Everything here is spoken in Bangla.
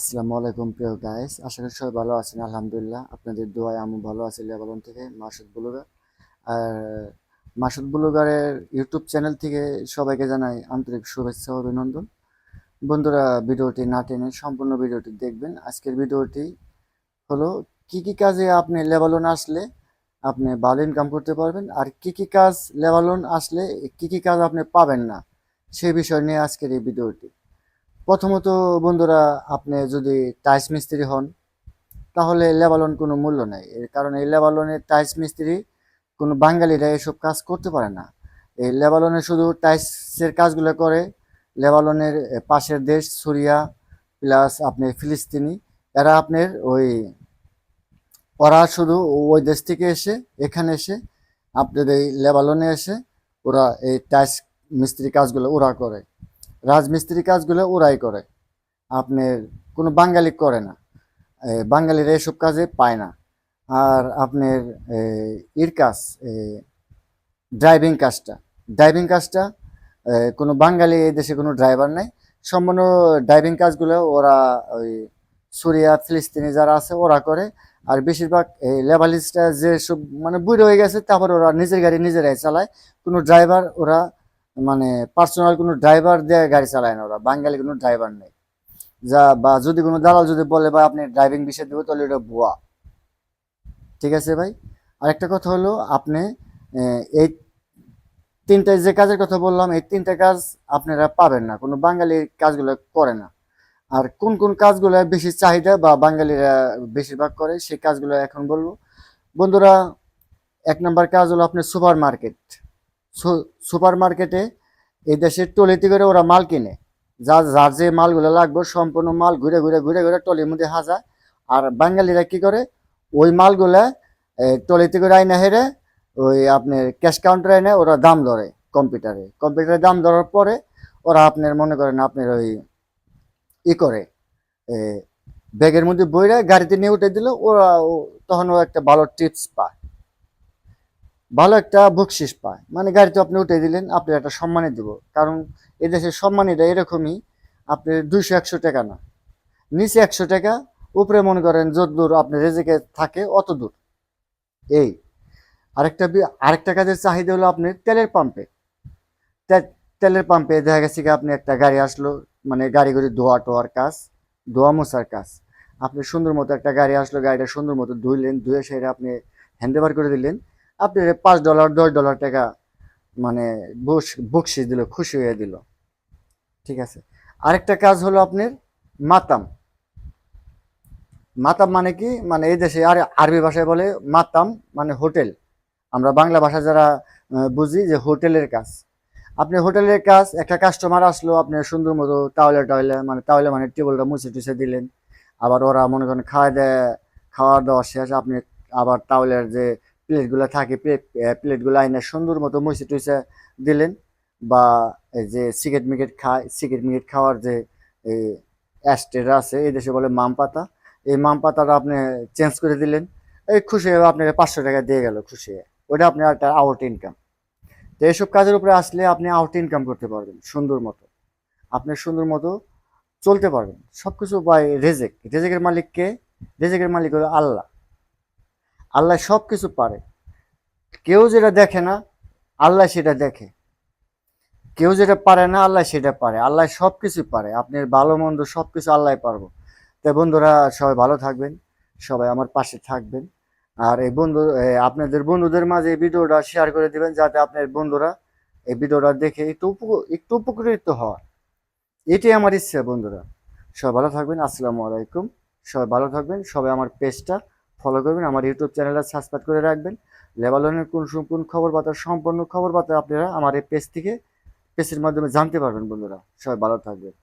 আসসালামু আলাইকুম, প্রিয় গাইস আশা করি সবাই ভালো আছেন, আলহামদুলিল্লাহ। আপনাদের দোয়ায় আমি ভালো আছি লেবালন থেকে মাসুদ বুলুগার। আর মাসুদ বুলুগারের ইউটিউব চ্যানেল থেকে সবাইকে জানাই আন্তরিক শুভেচ্ছা অভিনন্দন। বন্ধুরা, ভিডিওটি না টেনে সম্পূর্ণ ভিডিওটি দেখবেন। আজকের ভিডিওটি হলো, কি কি কাজে আপনি লেবালন আসলে আপনি ভালো ইনকাম করতে পারবেন, আর কি কি কাজ লেবালন আসলে কি কি কাজ আপনি পাবেন না সেই বিষয় নিয়ে আজকের এই ভিডিওটি। প্রথমত বন্ধুরা, আপনি যদি টাইস মিস্ত্রি হন, তাহলে লেবালন কোনো মূল্য নেই। এর কারণ এই লেবালনের টাইস মিস্ত্রি কোনো বাঙালিরা এসব কাজ করতে পারে না। এই লেবালনে শুধু টাইসের কাজগুলো করে, লেবালনের পাশের দেশ সুরিয়া প্লাস আপনি ফিলিস্তিনি, এরা আপনার ওই, ওরা শুধু ওই দেশ থেকে এসে, এখানে এসে আপনাদের এই লেবালনে এসে ওরা এই টাইস মিস্ত্রি কাজগুলো ওরা করে। রাজমিস্ত্রি কাজগুলো ওরাই করে। আপনার কোনো বাঙালি করে না। বাঙালিরা এসব কাজে পায় না। আর আপনার ইর কাজ ড্রাইভিং কাজটা। ড্রাইভিং কাজটা কোনো বাঙালি দেশে কোনো ড্রাইভার নেই। সম্পূর্ণ ড্রাইভিং কাজগুলো ওরা ওই সুরিয়া, ফিলিস্তিনি যারা আছে, ওরা করে। আর বেশিরভাগ এই লেবালিস্টরা যেসব মানে বুড়ো হয়ে গেছে, তারপর ওরা নিজের গাড়ি নিজেরাই চালায়। কোনো ড্রাইভার ওরা মানে পার্সোনাল কোনো ড্রাইভার দিয়ে গাড়ি চালায় না ওরা, বাঙালি কোনো ড্রাইভার নেই। যা বা যদি কোনো দালাল যদি বলে বা আপনি ড্রাইভিং বিষয় দেবো, তাহলে ওটা ভুয়া। ঠিক আছে ভাই? আরেকটা কথা হলো, আপনি এই তিনটা যে কাজের কথা বললাম, এই তিনটা কাজ আপনারা পাবেন না। কোনো বাঙালি কাজগুলো করে না। আর কোন কোন কাজগুলো বেশি চাহিদা বা বাঙালিরা বেশিরভাগ করে, সেই কাজগুলো এখন বলব। বন্ধুরা, এক নম্বর কাজ হলো আপনার সুপার মার্কেট সুপার মার্কেটে এই দেশের টলিতে করে ওরা মাল কিনে। যা, যার যে মালগুলো লাগবে, সম্পূর্ণ মাল ঘুরে ঘুরে ঘুরে ঘুরে টলির মধ্যে হাজায় আর বাঙালিরা কি করে? ওই মালগুলা টলিতে করে আইনা হেরে ওই আপনার ক্যাশ কাউন্টারে এনে ওরা দাম ধরে কম্পিউটারে। কম্পিউটারে দাম ধরার পরে ওরা আপনার মনে করেন আপনার ওই ই করে ব্যাগের মধ্যে বইরা গাড়িতে নিয়ে উঠে দিল, ওরা তখন ও একটা ভালো টিপস পায়। ভালো একটা বকশিস পায়। মানে গাড়িতে আপনি উঠে দিলেন আপনি একটা সম্মানে দিব। কারণ এদেশের সম্মানীরা এরকমই আপনি দুইশো, একশো টাকা না। নিচে একশো টাকা, উপরে মনে করেন যত দূর আপনি রেজেকে থাকে, অত দূর। এই, আরেকটা আরেকটা কাজের চাহিদা হলো আপনি তেলের পাম্পে। তে- তেলের পাম্পে দেখা গেছে কি আপনি একটা গাড়ি আসলো মানে গাড়ি করে ধোয়া টোয়ার কাজ, ধোয়া মোছার কাজ। আপনি সুন্দর মতো একটা গাড়ি আসলো, গাড়িটা সুন্দর মতো ধুইলেন, ধুয়ে সেটা আপনি হ্যান্ডওভার করে দিলেন। আপনি পাঁচ ডলার দশ ডলার টাকা মানে বকশিস দিল, খুশি হয়ে দিল। ঠিক আছে? আরেকটা কাজ হলো আপনার মাতাম। মাতাম মানে কি? মানে এই দেশে আর আরবি ভাষায় বলে মাতাম মানে হোটেল। আমরা বাংলা ভাষা যারা বুঝি যে হোটেলের কাজ। আপনি হোটেলের কাজ, একটা কাস্টমার আসলো, আপনি সুন্দর মতো তাহলে টাহলে মানে তাহলে মানে টেবিলটা মুছে টুছে দিলেন। আবার ওরা মনে করেন খাওয়া দেয়, খাওয়া দাওয়া শেষ, আপনি আবার তাওলের যে প্লেটগুলো থাকে প্লেট প্লেটগুলো আইনে সুন্দর মতো মুছে টুছে দিলেন বা এই যে সিগারেট মিকেট খায় সিগারেট মিকেট খাওয়ার যে অ্যাস্টের আছে, এই দেশে বলে মাম পাতা। এই মাম পাতাটা আপনি চেঞ্জ করে দিলেন, এই খুশি হয়ে আপনাকে পাঁচশো টাকা দিয়ে গেল, খুশি হয়ে। ওটা আপনার একটা আউট ইনকাম তো এইসব কাজের উপরে আসলে আপনি আউট ইনকাম করতে পারবেন, সুন্দর মতো। আপনি সুন্দর মতো চলতে পারবেন। সব কিছু বাই রেজেক রেজেকের মালিককে রেজেকের মালিক হলো আল্লাহ। আল্লাহ সব কিছু পারে। কেউ যেটা দেখে না, আল্লাহ সেটা দেখে। কেউ যেটা পারে না, আল্লাহ সেটা পারে। আল্লাহ সব কিছু পারে। আপনার ভালো, মন্দ সব কিছু আল্লাহ পারব। তাই বন্ধুরা, সবাই ভালো থাকবেন, সবাই আমার পাশে থাকবেন। আর এই বন্ধু আপনাদের বন্ধুদের মাঝে এই ভিডিওটা শেয়ার করে দিবেন, যাতে আপনার বন্ধুরা এই ভিডিওটা দেখে একটু একটু উপকৃত হয় এটাই আমার ইচ্ছা বন্ধুরা। সবাই ভালো থাকবেন, আসসালামু আলাইকুম। সবাই ভালো থাকবেন, সবাই আমার পেজটা ফলো করবেন, আমার ইউটিউব চ্যানেলটা সাবস্ক্রাইব করে রাখবেন। লেবালনের কোন কোন খবর বার্তা সম্পূর্ণ খবর বার্তা আপনারা আমার এই পেজ থেকে পেজের মাধ্যমে জানতে পারবেন বন্ধুরা। সবাই ভালো থাকবেন।